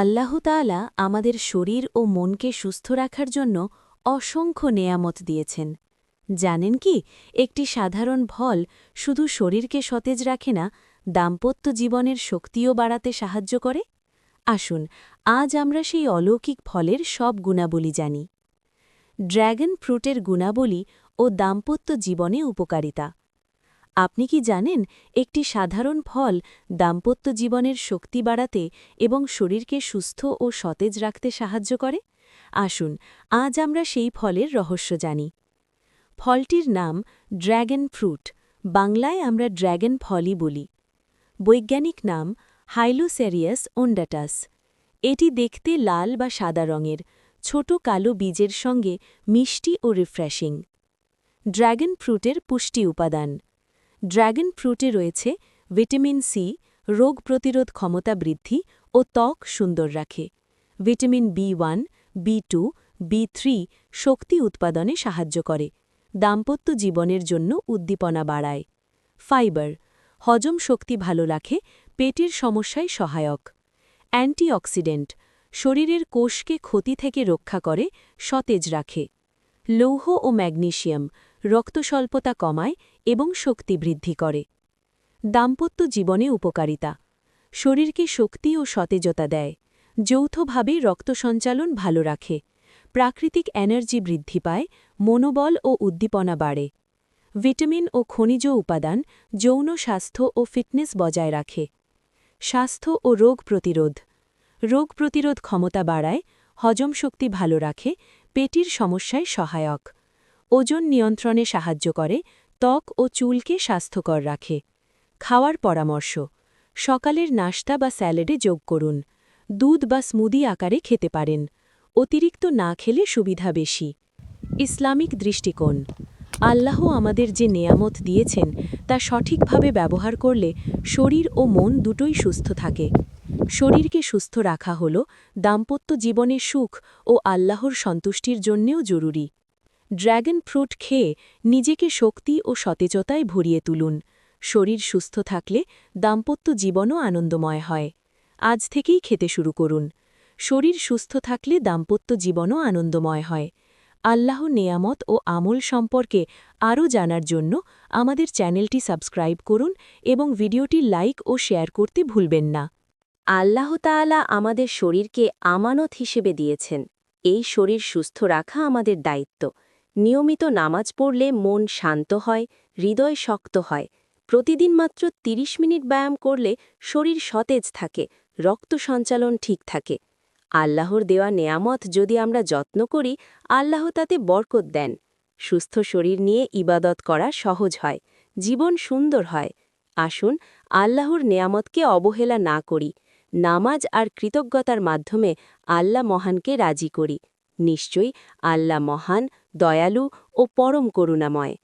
আল্লাহ তাআলা আমাদের শরীর ও মনকে সুস্থ রাখার জন্য অসংখ্য নেয়ামত দিয়েছেন। জানেন কি, একটি সাধারণ ফল শুধু শরীরকে সতেজ রাখে না, দাম্পত্য জীবনের শক্তিও বাড়াতে সাহায্য করে? আসুন, আজ আমরা সেই অলৌকিক ফলের সব গুণাবলী জানি। ড্র্যাগন ফ্রুটের গুণাবলী ও দাম্পত্য জীবনে উপকারিতা। আপনি কি জানেন, একটি সাধারণ ফল দাম্পত্য জীবনের শক্তি বাড়াতে এবং শরীরকে সুস্থ ও সতেজ রাখতে সাহায্য করে? আসুন, আজ আমরা সেই ফলের রহস্য জানি। ফলটির নাম ড্র্যাগন ফ্রুট, বাংলায় আমরা ড্র্যাগন ফলই বলি। বৈজ্ঞানিক নাম হাইলোসেরিয়াস ওন্ডাটাস এটি দেখতে লাল বা সাদা রঙের, ছোট কালো বীজের সঙ্গে মিষ্টি ও রিফ্রেশিং। ড্র্যাগন ফ্রুটের পুষ্টি উপাদান। ড্র্যাগন ফ্রুটে রয়েছে ভিটামিন সি, রোগ প্রতিরোধ ক্ষমতা বৃদ্ধি ও ত্বক সুন্দর রাখে। Vitamin B one, B two, B three শক্তি উৎপাদনে সাহায্য করে, দাম্পত্য জীবনের জন্য উদ্দীপনা বাড়ায়। ফাইবার, হজম শক্তি ভালো রাখে, পেটের সমস্যায় সহায়ক। অ্যান্টিঅক্সিডেন্ট, শরীরের কোষকে ক্ষতি থেকে রক্ষা করে, সতেজ রাখে। লৌহ ও ম্যাগনেশিয়াম রক্তস্বল্পতা কমায় এবং শক্তি বৃদ্ধি করে। দাম্পত্য জীবনে উপকারিতা। শরীরকে শক্তি ও সতেজতা দেয়। যৌথভাবে রক্ত সঞ্চালন ভালো রাখে। প্রাকৃতিক এনার্জি বৃদ্ধি পায়, মনোবল ও উদ্দীপনা বাড়ে। ভিটামিন ও খনিজ উপাদান যৌন স্বাস্থ্য ও ফিটনেস বজায় রাখে। স্বাস্থ্য ও রোগ প্রতিরোধ। রোগ প্রতিরোধ ক্ষমতা বাড়ায়, হজম শক্তি ভালো রাখে, পেটির সমস্যায় সহায়ক। ওজন নিয়ন্ত্রণে সাহায্য করে, ত্বক ও চুলকে স্বাস্থ্যকর রাখে। খাওয়ার পরামর্শ, সকালের নাস্তা বা স্যালাডে যোগ করুন, দুধ বা স্মুদি আকারে খেতে পারেন, অতিরিক্ত না খেলে সুবিধা বেশি। ইসলামিক দৃষ্টিকোণ, আল্লাহ আমাদের যে নেয়ামত দিয়েছেন, তা সঠিকভাবে ব্যবহার করলে শরীর ও মন দুটোই সুস্থ থাকে। শরীরকে সুস্থ রাখা হল দাম্পত্য জীবনে সুখ ও আল্লাহর সন্তুষ্টির জন্যেও জরুরি। ড্র্যাগন ফ্রুট খেয়ে নিজেকে শক্তি ও সতেজতায় ভরিয়ে তুলুন। শরীর সুস্থ থাকলে দাম্পত্য জীবনও আনন্দময় হয়। আজ থেকেই খেতে শুরু করুন। শরীর সুস্থ থাকলে দাম্পত্য জীবনও আনন্দময় হয়। আল্লাহ নেয়ামত ও আমল সম্পর্কে আরও জানার জন্য আমাদের চ্যানেলটি সাবস্ক্রাইব করুন এবং ভিডিওটি লাইক ও শেয়ার করতে ভুলবেন না। আল্লাহ তাআলা আমাদের শরীরকে আমানত হিসেবে দিয়েছেন। এই শরীর সুস্থ রাখা আমাদের দায়িত্ব। নিয়মিত নামাজ পড়লে মন শান্ত হয়, হৃদয় শক্ত হয়। প্রতিদিন মাত্র ৩০ মিনিট ব্যায়াম করলে শরীর সতেজ থাকে, রক্ত সঞ্চালন ঠিক থাকে। আল্লাহর দেওয়া নেয়ামত যদি আমরা যত্ন করি, আল্লাহ তাতে বরকত দেন। সুস্থ শরীর নিয়ে ইবাদত করা সহজ হয়, জীবন সুন্দর হয়। আসুন, আল্লাহর নেয়ামতকে অবহেলা না করি। নামাজ আর কৃতজ্ঞতার মাধ্যমে আল্লাহ মহানকে রাজি করি। নিশ্চয়ই আল্লাহ মহান দয়ালু ও পরম করুণাময়।